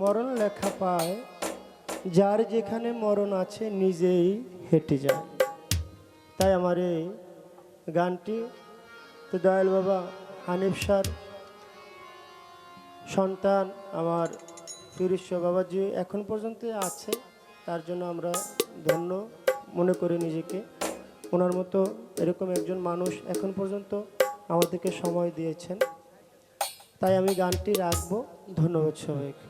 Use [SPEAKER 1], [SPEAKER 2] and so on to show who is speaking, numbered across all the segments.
[SPEAKER 1] মরণ লেখা পায়, যার যেখানে মরণ আছে নিজেই হেঁটে যায়। তাই আমার এই গানটি তো দয়াল বাবা হানিফ সার সন্তান আমার তিরিশ বাবাজি এখন পর্যন্ত আছে, তার জন্য আমরা ধন্য মনে করি নিজেকে। ওনার মতো এরকম একজন মানুষ এখন পর্যন্ত আমাদেরকে সময় দিয়েছেন। তাই আমি গানটি রাখব। ধন্যবাদ সবাইকে।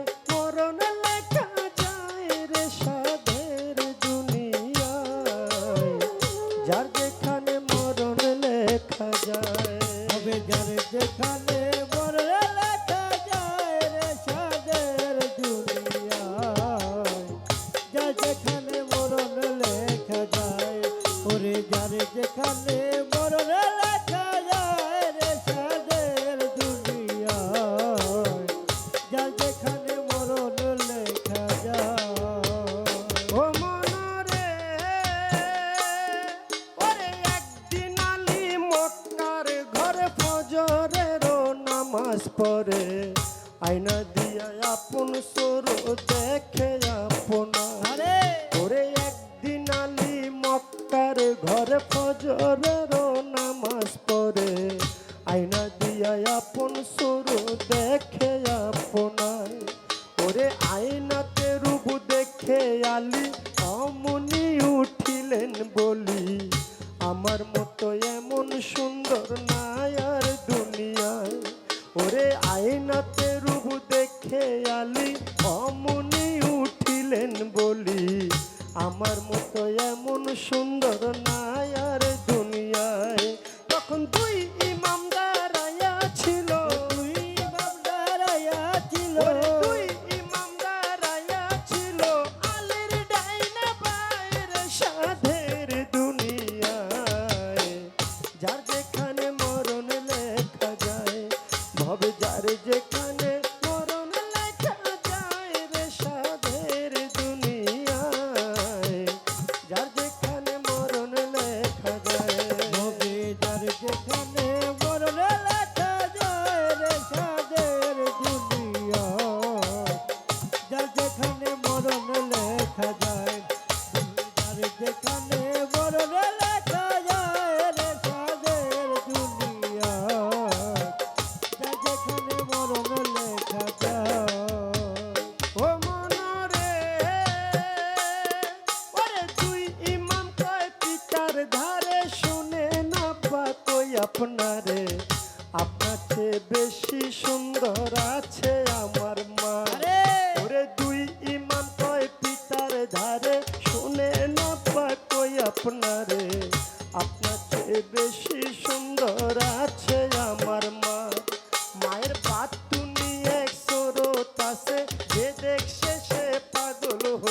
[SPEAKER 1] বড়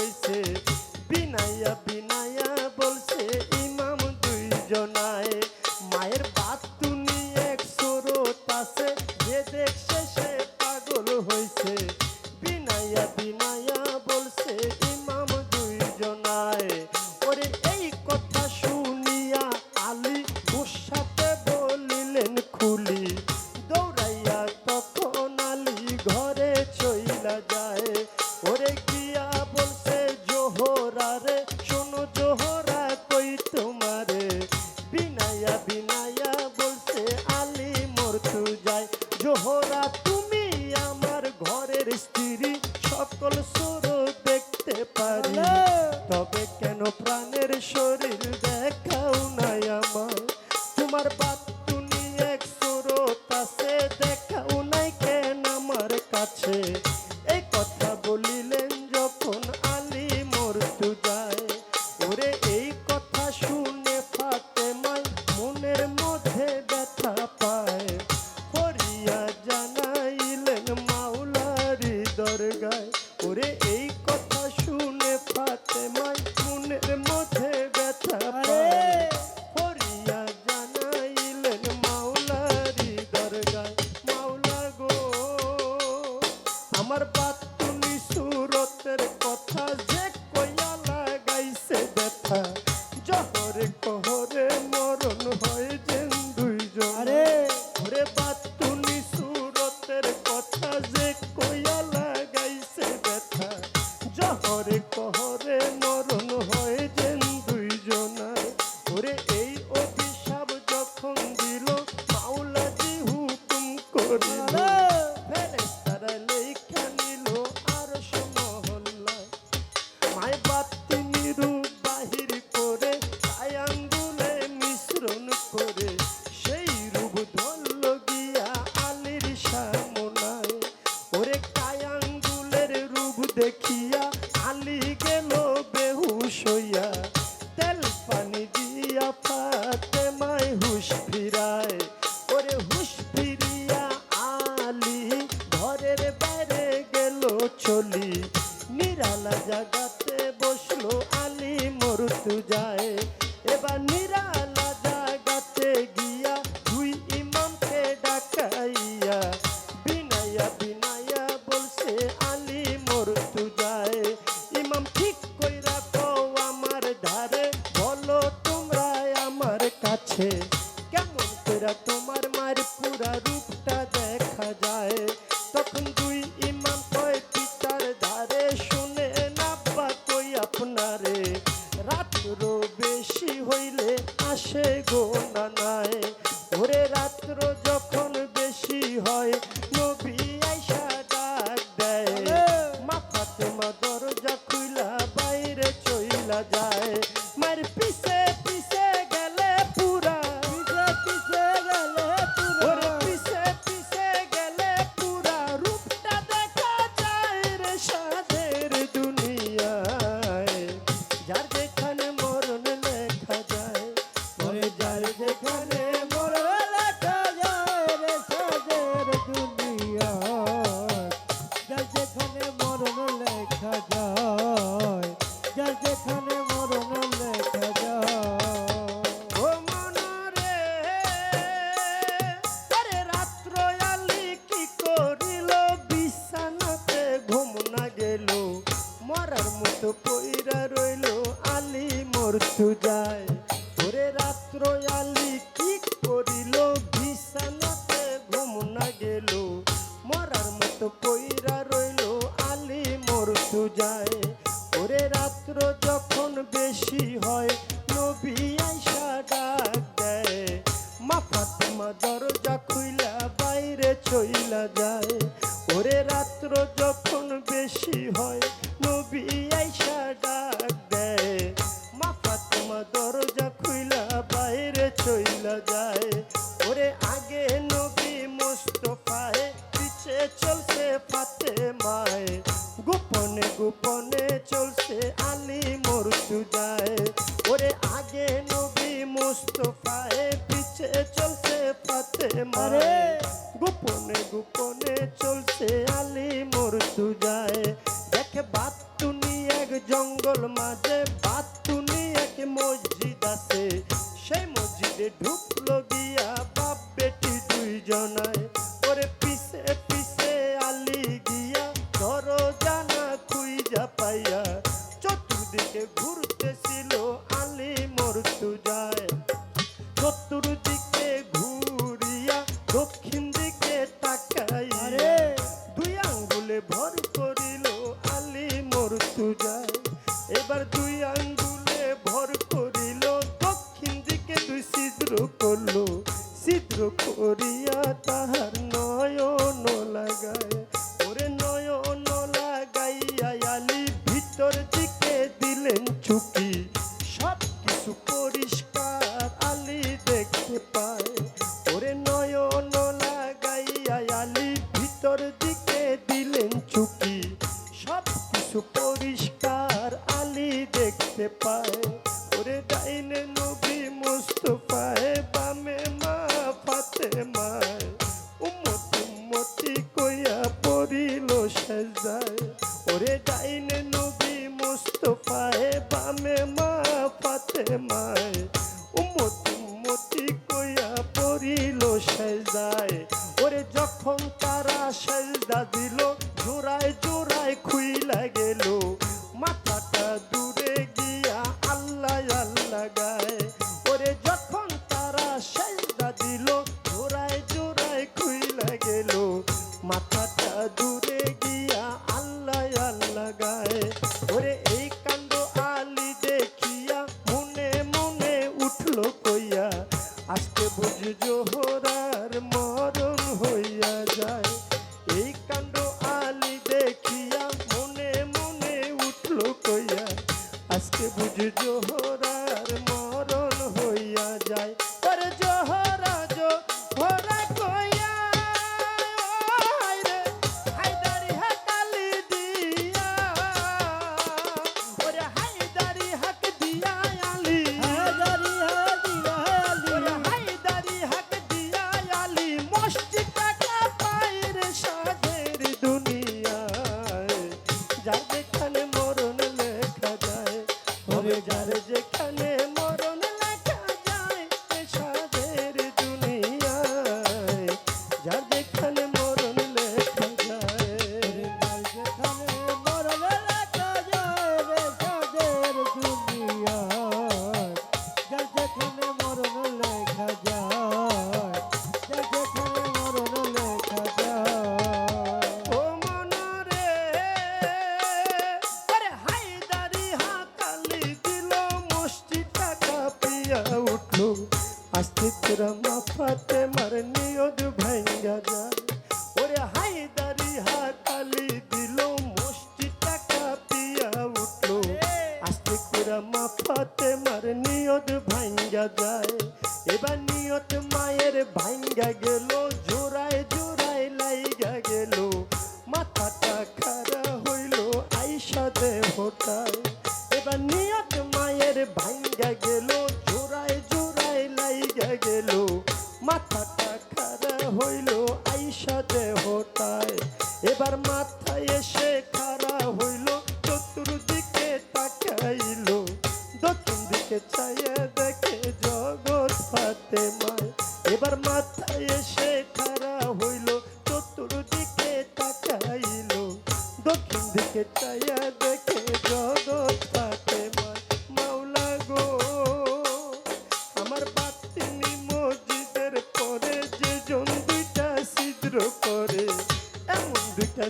[SPEAKER 1] হয়েছে আমার গায়। ওরে এই কথা শুনে ফাতে মাই মনের মত ওরে চলি নিরালা জাগাত রে বুঝায়
[SPEAKER 2] ওরে
[SPEAKER 1] রাত্র যখন বেশি হয়, নবী আইসা ডাক দেয়। মা ফাতেমা দরজা খুইলা, বাইরে চইলা যায়। ওরে রাত্র যখন বেশি হয় মুস্তফায় পিছে চলতে পাতে মারে গোপনে গোপনে ভরে পায়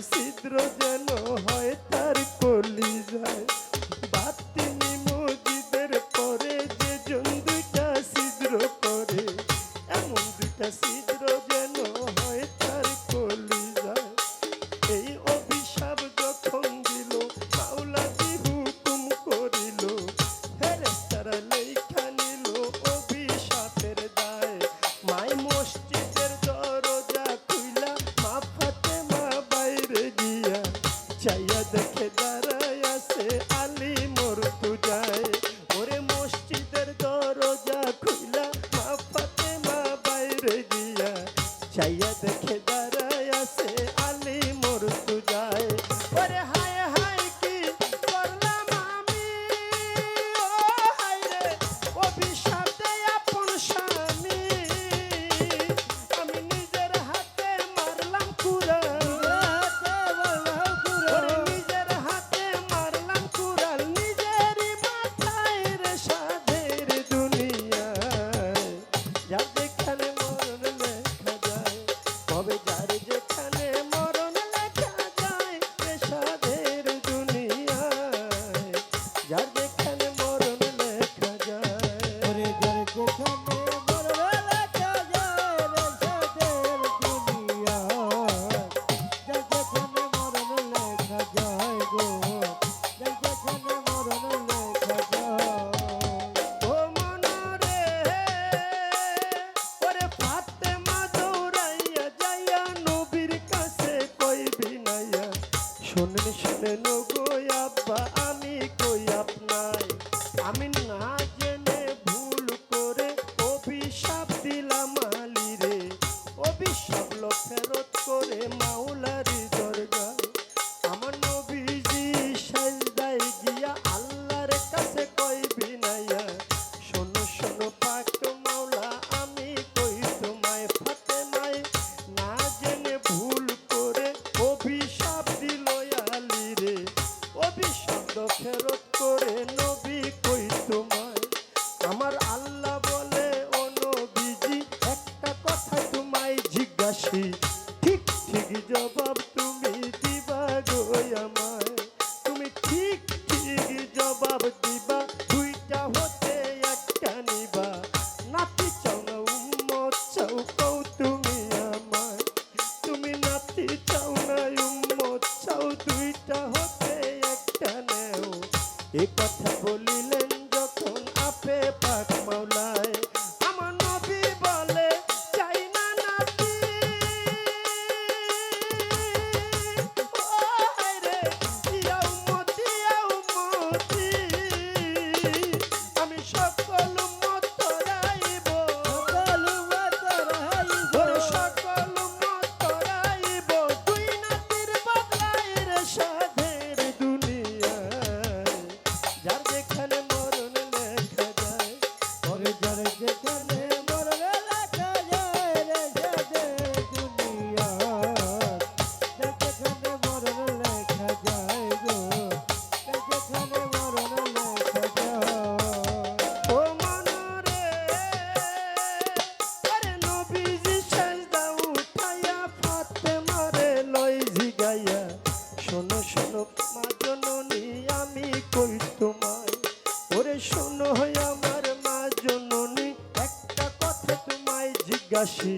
[SPEAKER 1] এমন দুইটা ছিদ্র যেন শুনেন শুনেন পাক মাওলায়। জননী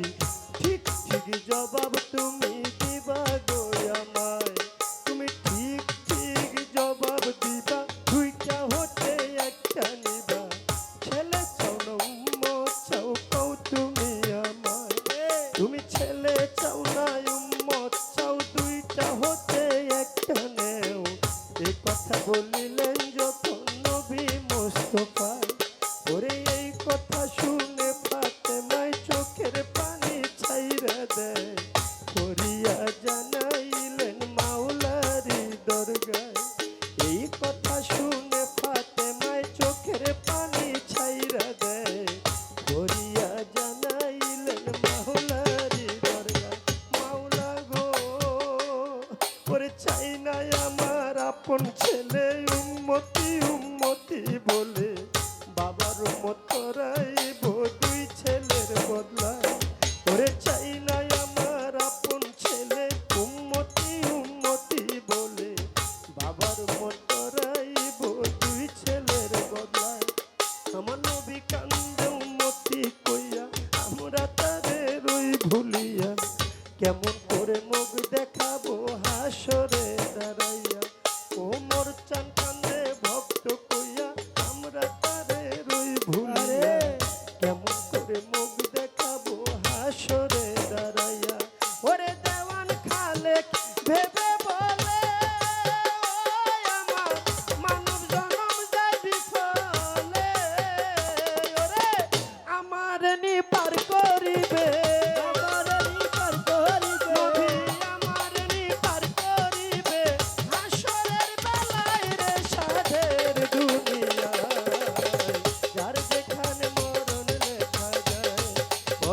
[SPEAKER 1] আপন ছেলে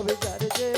[SPEAKER 1] তবে যার যেখানে